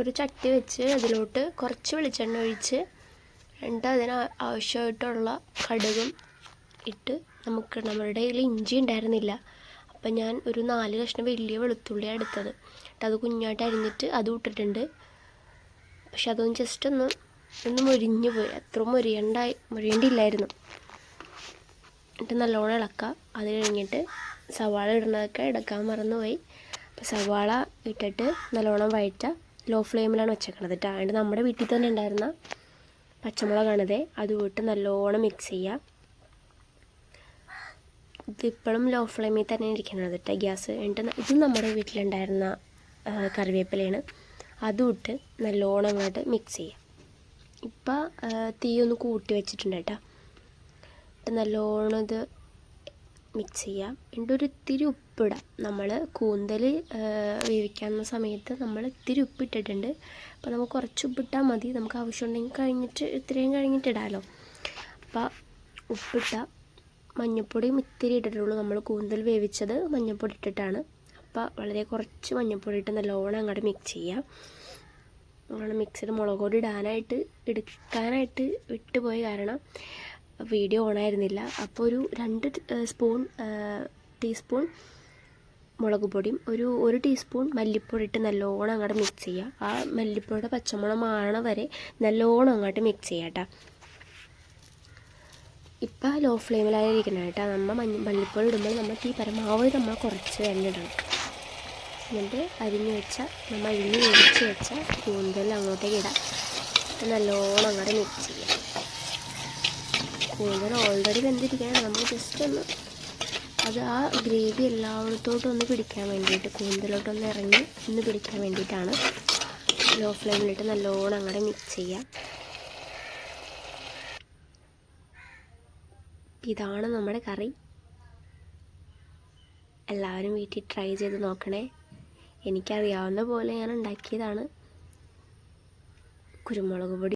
ഒരു ചട്ടി വെച്ച് അതിലോട്ട് കുറച്ച് വെളിച്ചെണ്ണ ഒഴിച്ച് എന്നിട്ട് അതിന് ആവശ്യമായിട്ടുള്ള കടുകും ഇട്ട് നമുക്ക് നമ്മുടെ കയ്യിൽ ഇഞ്ചി ഉണ്ടായിരുന്നില്ല. അപ്പം ഞാൻ ഒരു നാല് കഷ്ണം വലിയ വെളുത്തുള്ളിയാണ് എടുത്തത്. എന്നിട്ട് അത് കുഞ്ഞായിട്ട് അരിഞ്ഞിട്ട് അതും ഇട്ടിട്ടുണ്ട്. പക്ഷെ അതൊന്ന് ജസ്റ്റ് ഒന്ന് ഒന്ന് മുരിഞ്ഞു പോയി. അത്ര മുരിയണ്ടായി മുരിയേണ്ടിയില്ലായിരുന്നു എന്നിട്ട് നല്ലോണം ഇളക്കുക അത് കഴിഞ്ഞിട്ട് സവാള ഇടുന്നതൊക്കെ ഇടക്കാൻ മറന്നുപോയി. സവാള ഇട്ടിട്ട് നല്ലോണം വഴറ്റുക ലോ ഫ്ലെയിമിലാണ് വെച്ചേക്കണത്. കേട്ടോ അതുകൊണ്ട് നമ്മുടെ വീട്ടിൽ തന്നെ ഉണ്ടായിരുന്ന പച്ചമുളകാണിത് അത് വിട്ട് നല്ലോണം മിക്സ് ചെയ്യുക ഇതിപ്പോഴും ലോ ഫ്ലെയിമിൽ തന്നെ ഇരിക്കുന്നത് കേട്ടോ ഗ്യാസ്. എന്നിട്ട് ഇത് നമ്മുടെ വീട്ടിലുണ്ടായിരുന്ന കറിവേപ്പിലയാണ്. അതും ഇട്ട് നല്ലോണം അങ്ങോട്ട് മിക്സ് ചെയ്യുക ഇപ്പം തീ ഒന്ന് കൂട്ടി വെച്ചിട്ടുണ്ട് കേട്ടോ നല്ലോണം ഇത് മിക്സ് ചെയ്യാം. എന്നിട്ട് ഒരു ഇത്തിരി ഉപ്പിടാം. നമ്മൾ കൂന്തൽ വേവിക്കാവുന്ന സമയത്ത് നമ്മൾ ഇത്തിരി ഉപ്പിട്ടിട്ടുണ്ട്. അപ്പോൾ നമുക്ക് കുറച്ച് ഉപ്പിട്ടാൽ മതി. നമുക്ക് ആവശ്യമുണ്ടെങ്കിൽ കഴിഞ്ഞിട്ട് ഇത്രയും കഴിഞ്ഞിട്ട് ഇടാമല്ലോ അപ്പോൾ ഉപ്പിട്ട മഞ്ഞൾപ്പൊടിയും ഇത്തിരി ഇട്ടിട്ടുള്ളൂ നമ്മൾ കൂന്തൽ വേവിച്ചത്. മഞ്ഞൾപ്പൊടി ഇട്ടിട്ടാണ്. അപ്പോൾ വളരെ കുറച്ച് മഞ്ഞൾപ്പൊടി ഇട്ട് നല്ലോണം അങ്ങോട്ട് മിക്സ് ചെയ്യാം. അങ്ങനെ മിക്സിഡ് മുളക് പൊടി ഇടാനായിട്ട് എടുക്കാനായിട്ട് വിട്ടുപോയ കാരണം വീഡിയോ ഓണായിരുന്നില്ല. അപ്പോൾ ഒരു രണ്ട് സ്പൂൺ ടീസ്പൂൺ മുളക് പൊടിയും ഒരു ഒരു ടീസ്പൂൺ മല്ലിപ്പൊടി ഇട്ട് നല്ലോണം അങ്ങോട്ട് മിക്സ് ചെയ്യുക ആ മല്ലിപ്പൊടിയുടെ പച്ചമുളക് മാറണ വരെ നല്ലോണം അങ്ങോട്ട് മിക്സ് ചെയ്യാം കേട്ടോ ഇപ്പം ലോ ഫ്ലെയിമിലാണ് ഇരിക്കുന്നത് കേട്ടോ നമ്മൾ മഞ്ഞ മല്ലിപ്പൊടി ഇടുമ്പോൾ നമ്മൾ തീ പരമാവധി നമ്മൾ കുറച്ച് തന്നെ ഇടണം. എന്നിട്ട് അരിഞ്ഞ് വെച്ച നമ്മൾ അരിഞ്ഞ് വേവിച്ച് വെച്ച കൂന്തൽ അങ്ങോട്ടേക്ക് ഇടാം. നല്ലോണം അങ്ങോട്ട് മിക്സ് ചെയ്യാം. കൂന്തൽ ഓൾറെഡി വെന്തിരിക്കുകയാണ്. നമ്മൾ ജസ്റ്റ് ഒന്ന് അത് ആ ഗ്രേവി എല്ലായിടത്തോട്ടും ഒന്ന് പിടിക്കാൻ വേണ്ടിയിട്ട് കൂന്തലോട്ടൊന്ന് ഇറങ്ങി ഒന്ന് പിടിക്കാൻ വേണ്ടിയിട്ടാണ് ലോ ഫ്ലെയിമിലിട്ട് നല്ലോണം അങ്ങോട്ട് മിക്സ് ചെയ്യാം. ഇതാണ് നമ്മുടെ കറി. എല്ലാവരും വീട്ടിൽ ട്രൈ ചെയ്ത് നോക്കണേ. എനിക്കറിയാവുന്ന പോലെ ഞാൻ ഉണ്ടാക്കിയതാണ്. കുരുമുളക് പൊടി